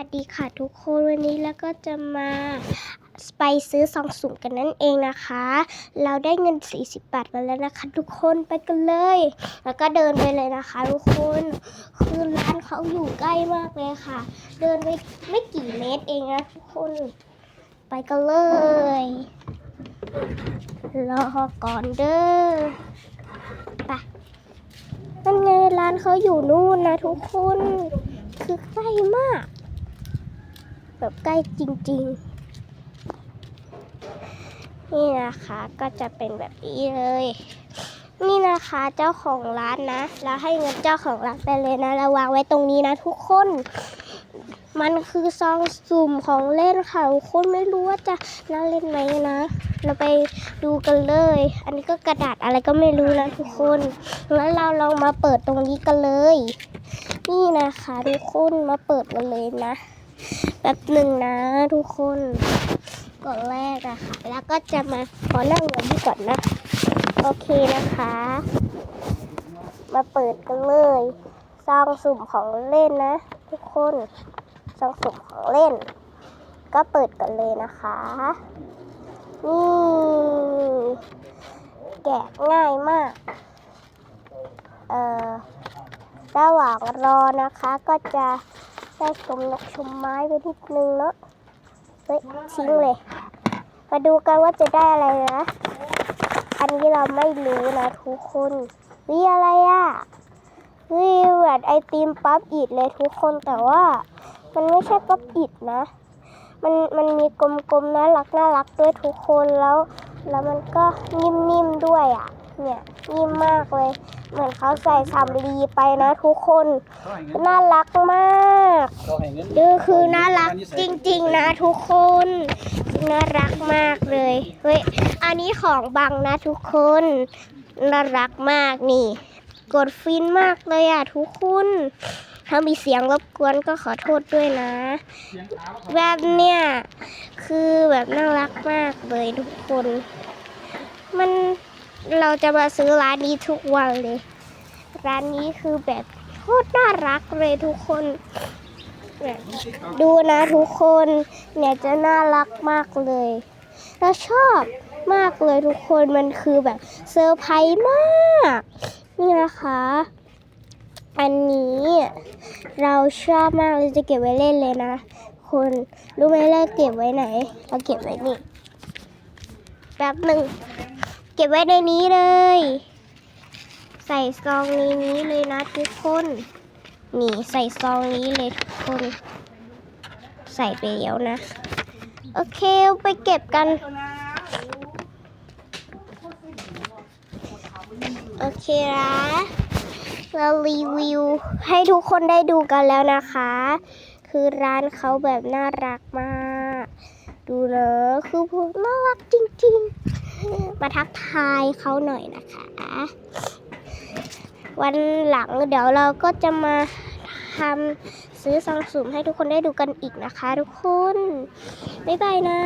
วัสดีค่ะทุกคนวันนี้แล้วก็จะมาไปซื้อซองสุ่มกันนั่นเองนะคะ เราได้เงิน 40 บาทมาแล้วนะคะ ทุกคนไปกันเลย แล้วก็เดินไปเลยนะคะ ทุกคนคือร้านเขาอยู่ใกล้มากเลยค่ะ เดินไปไม่กี่เมตรเองนะทุกคน ไปกันเลยรอก่อนเด้อไปนั่นไงร้านเขาอยู่นู่นนะทุกคนคือใกล้มาก แบบใกล้จริง ๆ นี่นะคะก็จะเป็นแบบนี้เลย นี่นะคะเจ้าของร้านนะแล้วให้เงินเจ้าของร้านไปเลยนะแล้ววางไว้ตรงนี้นะทุกคน มันคือซองสุ่มของเล่นค่ะทุกคนไม่รู้ว่าจะน่าเล่นไหมนะ เราไปดูกันเลย อันนี้ก็กระดาษอะไรก็ไม่รู้นะทุกคนแล้วเราลองมาเปิดตรงนี้กันเลย นี่นะคะทุกคนมาเปิดกันเลยนะ แบบหนึ่งนะทุกคนก่อนแรกอะค่ะ แล้วก็จะมาขอนั่งอย่างนี้ก่อนนะ โอเคนะคะ มาเปิดกันเลยซองสุ่มของเล่นนะ ทุกคนซองสุ่มของเล่น ก็เปิดกันเลยนะคะนี่แกะง่ายมาก เอ่อระหว่างรอนะคะก็จะ ได้ชมนกชมไม้ไปนิดนึงเนาะเฮ้ยทิ้งเลย มาดูกันว่าจะได้อะไรนะ อันนี้เราไม่รู้นะทุกคนวิอะไรอะ่ะวิเหมือนไอติมปั๊บอิดเลยทุกคนแต่ว่า มันไม่ใช่ปั๊บอิดนะ มันมันมีกลมๆน่ารักน่ารักด้วยทุกคนแล้ว แล้วมันก็นิ่มๆด้วยอะ่ะ เนี่ยนิ่มมากเลย เหมือนเขาใส่สำลีไปนะทุกคน น่ารักมากนี่คือน่ารักจริง ๆ นะทุกคน น่ารักมากเลยเฮ้ยอันนี้ของบังนะทุกคน น่ารักมากนี่ กดฟินมากเลยอะทุกคนถ้ามีเสียงรบกวนก็ขอโทษด้วยนะ แบบเนี้ยคือแบบน่ารักมากเลยทุกคน มัน เราจะมาซื้อร้านนี้ทุกวันเลย ร้านนี้คือแบบโคตรน่ารักเลยทุกคน ดูนะทุกคนเนี่ยจะน่ารักมากเลยเราชอบมากเลยทุกคนมันคือแบบเซอร์ไพรส์มาก นี่นะคะ อันนี้เราชอบมากเลยจะเก็บไว้เล่นเลยนะคนรู้ไหมเราเก็บไว้ไหน เราเก็บไว้นี่แป๊บหนึ่ง เก็บไว้ในนี้เลย ใส่ซองในนี้เลยนะทุกคนนี่ใส่ซองนี้เลยทุกคน ใส่ไปแล้วนะ โอเคไปเก็บกัน โอเคนะเรารีวิวให้ทุกคนได้ดูกันแล้วนะคะ คือร้านเขาแบบน่ารักมาก ดูเนอะคือพวกน่ารักจริง ๆ มาทักทายเขาหน่อยนะคะ วันหลังเดี๋ยวเราก็จะมาทำซื้อซองสุ่มให้ทุกคนได้ดูกันอีกนะคะ ทุกคน บ๊ายบายนะ